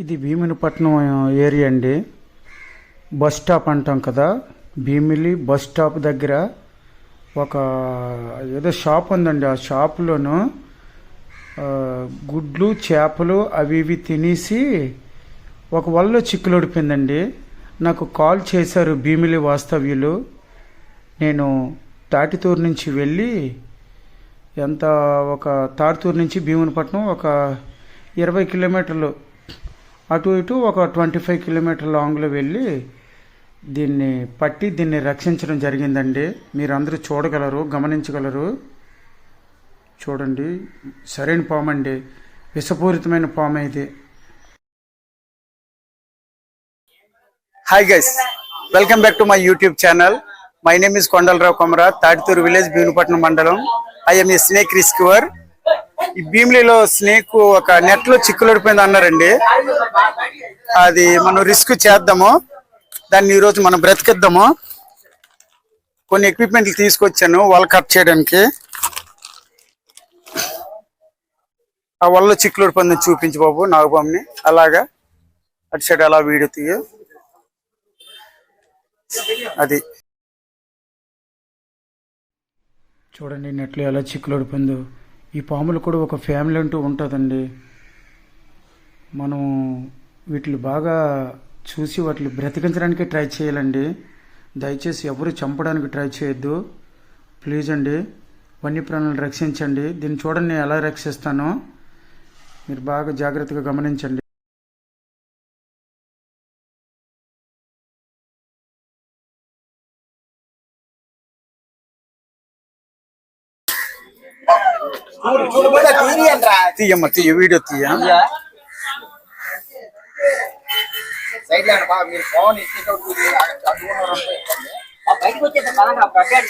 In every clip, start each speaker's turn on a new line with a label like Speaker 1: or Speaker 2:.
Speaker 1: ఇది భీమినిపట్నం ఏరియా అండి. Bus stop అంటాం కదా. భీమిలి బస్ స్టాప్ దగ్గర ఒక ఏదో షాప్ ఉందండి. ఆ షాప్లోను గుడ్లు చేపలు అవి ఇవి తినేసి ఒక వల్ల చిక్కులొడిపోయిందండి నాకు కాల్ చేశారు భీమిలి వాస్తవ్యులు. నేను తాటితూరు నుంచి వెళ్ళి ఎంత ఒక తాటితూరు నుంచి భీమునిపట్నం ఒక ఇరవై కిలోమీటర్లు అటు ఇటు ఒక ట్వంటీ ఫైవ్ కిలోమీటర్ లాంగ్లో వెళ్ళి దీన్ని పట్టి దీన్ని రక్షించడం జరిగిందండి. మీరందరూ చూడగలరు గమనించగలరు. చూడండి. సరైన పాము అండి విషపూరితమైన పాము ఇది.
Speaker 2: Hi guys welcome back to my YouTube channel my name is Kondalarao Komara Tatituru village Bheemunipatnam mandal I'm a snake rescuer ఈ భీమిలీలో స్నేక్ ఒక నెట్లో చిక్కులడిపోయింది అన్నారండి. అది మనం రిస్క్ చేద్దాము. దాన్ని ఈ రోజు మనం బ్రతికిద్దాము. కొన్ని ఎక్విప్మెంట్లు తీసుకొచ్చాను వల కట్ చేయడానికి. ఆ వల్ల చిక్కులడిపోయింది చూపించు బాబు నాగబాబుని. అలాగా అటు సైడ్ అలా వీడియో తీయ. అది.
Speaker 1: చూడండి నెట్లో ఎలా చిక్కులడిపోయిందో. ఈ పాములు కూడా ఒక ఫ్యామిలీ అంటూ ఉంటుందండి. మనం వీటిని బాగా చూసి వాటిని బ్రతికించడానికి ట్రై చేయాలండి. దయచేసి ఎవరు చంపడానికి ట్రై చేయొద్దు. ప్లీజ్ అండి వన్యప్రాణులను రక్షించండి. దీన్ని చూడండి నేను ఎలా రక్షిస్తానో. మీరు బాగా జాగ్రత్తగా గమనించండి.
Speaker 2: తీయమ్మ తీయ వీడియో తీయ
Speaker 3: సైడ్ లేండి బా మీరు ఫోన్ ఇచ్చేటప్పుడు అడ్డు
Speaker 4: బయటకు వచ్చేది పదంగా ప్రత్యేక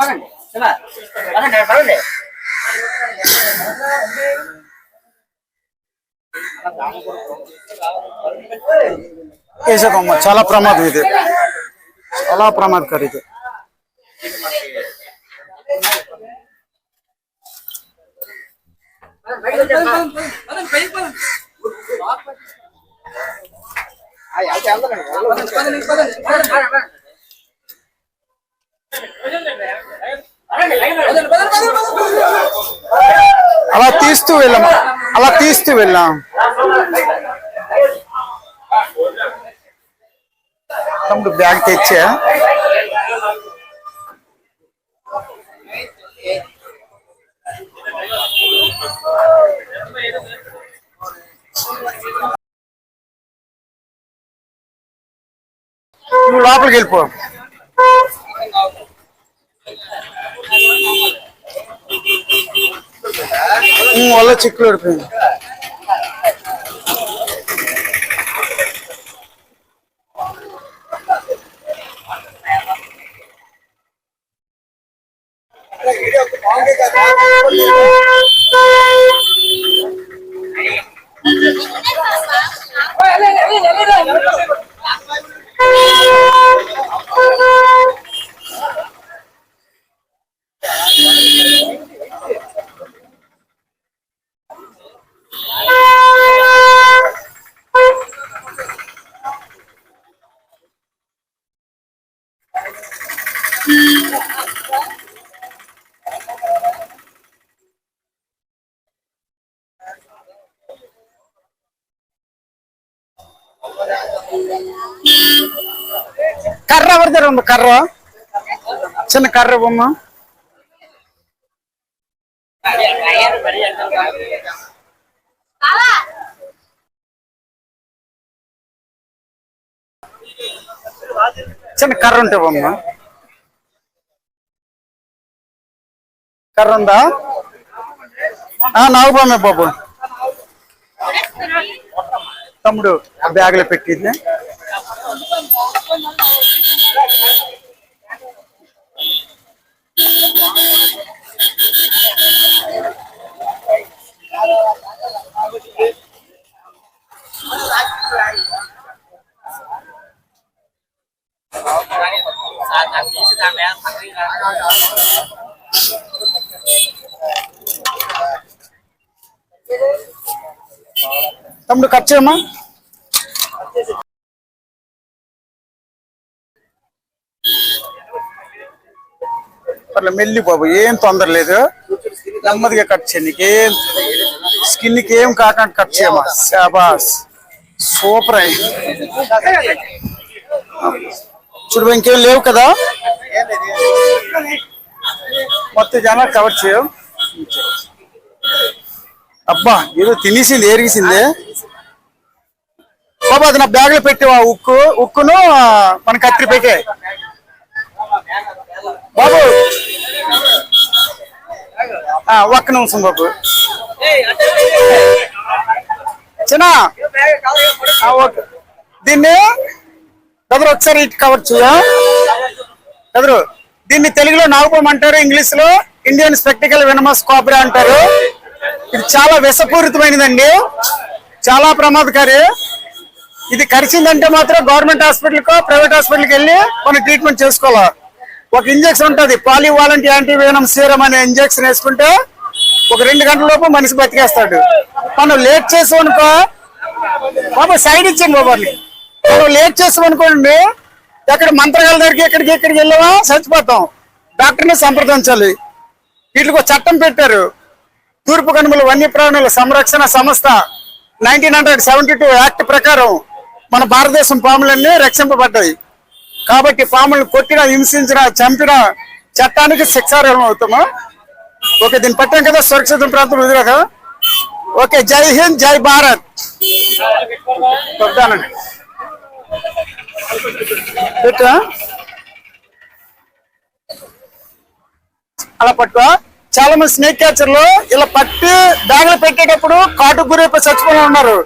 Speaker 4: పదండి శివ పదండి పదండి
Speaker 2: వేసాకమ్మ చాలా ప్రమాదం ఇది చాలా ప్రమాదకరం ఇది
Speaker 4: బయట వచ్చేది
Speaker 3: ఆ, అయితే వెళ్తానండి.
Speaker 2: అలా తీస్తూ వెళ్ళాం అలా తీస్తూ వెళ్ళాం తమ్ముడు బ్యాగ్ తెచ్చా నువ్వు లోపలికి వెళ్ళిపో. ఉమ్, వల్ల చిక్కులు పడిపోయింది కర్ర ఉంది కర్ర? చిన్న కర్ర బొమ్మ. చిన్న కర్ర ఉంటే బొమ్మ. కర్ర ఉందా? ఆ, నాకు బొమ్మ బాబు. తమ్ముడు ఆ బ్యాగ్లో పెట్టింది. తమ్ముడు కట్ చేయమ్మా. పర్లే మెల్లి బాబు ఏం తొందర లేదు. నెమ్మదిగా కట్ చేయండి ఏం స్కిన్కి ఏం కాకుండా కట్ చేయమ్మా. శాబాస్ సూపర్ అయ్యి చూడు ఇంకేం లేవు కదా? మొత్తం జనాలు కవర్ చేయవు అబ్బా ఏదో తినేసింది ఏరిగిసింది. బాబా అది నా బ్యాగ్లో పెట్టావా ఉక్కు. ఉక్కును మన కత్తిరి పెట్టే బాబు. ఒక్క నిమిషం బాబు. చిన్న. ఓకే. దీన్ని కదరు ఒకసారి ఇటు కవర్ చేయా. కదరు దీన్ని తెలుగులో నాగపం అంటారు ఇంగ్లీష్లో ఇండియన్ స్పెక్టికల్ వెనమస్ కాబ్రా అంటారు. ఇది చాలా విషపూరితమైనదండి. చాలా ప్రమాదకారి. ఇది కరిచిందంటే మాత్రం గవర్నమెంట్ హాస్పిటల్కి ప్రైవేట్ హాస్పిటల్కి వెళ్ళి మనం ట్రీట్మెంట్ చేసుకోవాలి. ఒక ఇంజెక్షన్ ఉంటుంది పాలివాలంటీ వేనం సీరం అనే ఇంజెక్షన్ వేసుకుంటే ఒక రెండు గంటల లోపు మనిషి బతికేస్తాడు. మనం లేట్ చేసాం అనుకో బాబా సైడ్ ఇచ్చాం బాబాని మనం లేట్ చేసాం అనుకోండి ఎక్కడ మంత్రగాల దగ్గరికి ఎక్కడికి ఎక్కడికి వెళ్ళామా చచ్చిపోతాం. డాక్టర్ని సంప్రదించాలి. వీటికి ఒక చట్టం పెట్టారు. తూర్పు కనుమల వన్యప్రాణుల సంరక్షణ సంస్థ nineteen hundred seventy two act ప్రకారం మన భారతదేశం పాములన్నీ రక్షింపబడ్డాయి. కాబట్టి పాములను కొట్టిన హింసించిన చంపిన చట్టానికి శిక్షార్హం అవుతాము? ఓకే దీన్ని పట్టాం కదా సురక్షిత ప్రాంతం కదా? ఓకే జై హింద్ జై భారత్. చెప్తానండి పెట్టు అలా పట్టుకో. చాలా మంది స్నేక్ క్యాచర్లు ఇలా పట్టి బ్యాగులు పెట్టేటప్పుడు కాటు గురైపోయి చచ్చిపోయి ఉన్నారు.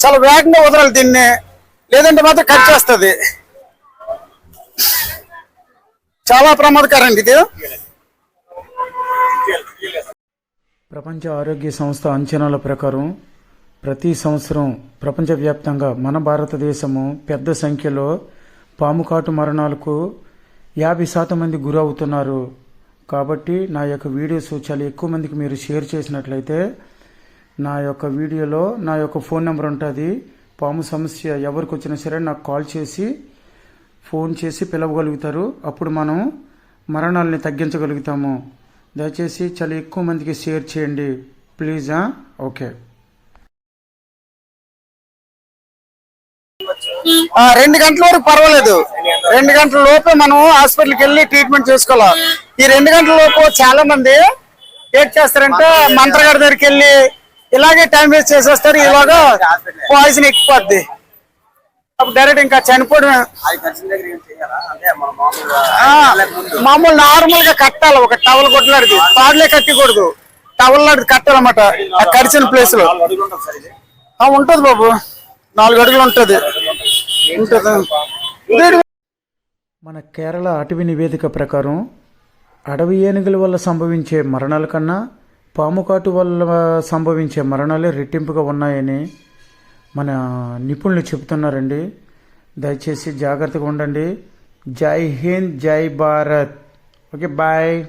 Speaker 2: చాలా వేగంగా వదలాలి దీన్ని. లేదంటే మాత్రం కట్ చేస్తుంది. చాలా ప్రమాదకరం అండి ఇది.
Speaker 1: ప్రపంచ ఆరోగ్య సంస్థ అంచనాల ప్రకారం ప్రతి సంవత్సరం ప్రపంచవ్యాప్తంగా మన భారతదేశము పెద్ద సంఖ్యలో పాము కాటు మరణాలకు యాభై శాతం మంది గురవుతున్నారు. కాబట్టి నా యొక్క వీడియోస్ చాలా ఎక్కువ మందికి మీరు షేర్ చేసినట్లయితే నా యొక్క వీడియోలో నా యొక్క ఫోన్ నెంబర్ ఉంటుంది. పాము సమస్య ఎవరికి వచ్చినా సరే నాకు కాల్ చేసి ఫోన్ చేసి పిలవగలుగుతారు. అప్పుడు మనం మరణాలని తగ్గించగలుగుతాము. దయచేసి చాలా ఎక్కువ మందికి షేర్ చేయండి. ప్లీజా ఓకే.
Speaker 2: రెండు గంటల వరకు పర్వాలేదు. రెండు గంటల లోపే మనం హాస్పిటల్కి వెళ్ళి ట్రీట్మెంట్ చేసుకోవాలి? ఈ రెండు గంటల లోపు చాలా మంది ఏం చేస్తారంటే మంత్రగారి దగ్గరికి వెళ్ళి ఇలాగే టైం వేస్ట్ చేసేస్తారు ఇలాగా పాయిజన్ ఎక్కిపోద్ది అప్పుడు డైరెక్ట్ ఇంకా చనిపోవడం ఆ, మామూలు నార్మల్గా కట్టాలి ఒక టవల్ కొట్లాడిది తాడులే కట్టకూడదు. టవల్ లాంటిది కట్టాలన్నమాట ఆ కడిచిన
Speaker 3: ప్లేస్లో. ఉంటుంది
Speaker 2: ఉంటది బాబు. నాలుగు అడుగులు ఉంటది.
Speaker 1: మన కేరళ అటవీ నివేదిక ప్రకారం అడవి ఏనుగుల వల్ల సంభవించే మరణాల కన్నా పాము కాటు వల్ల సంభవించే మరణాలే రెట్టింపుగా ఉన్నాయని మన నిపుణులు చెబుతున్నారండి. దయచేసి జాగ్రత్తగా ఉండండి. జై హింద్ జై భారత్. Okay bye.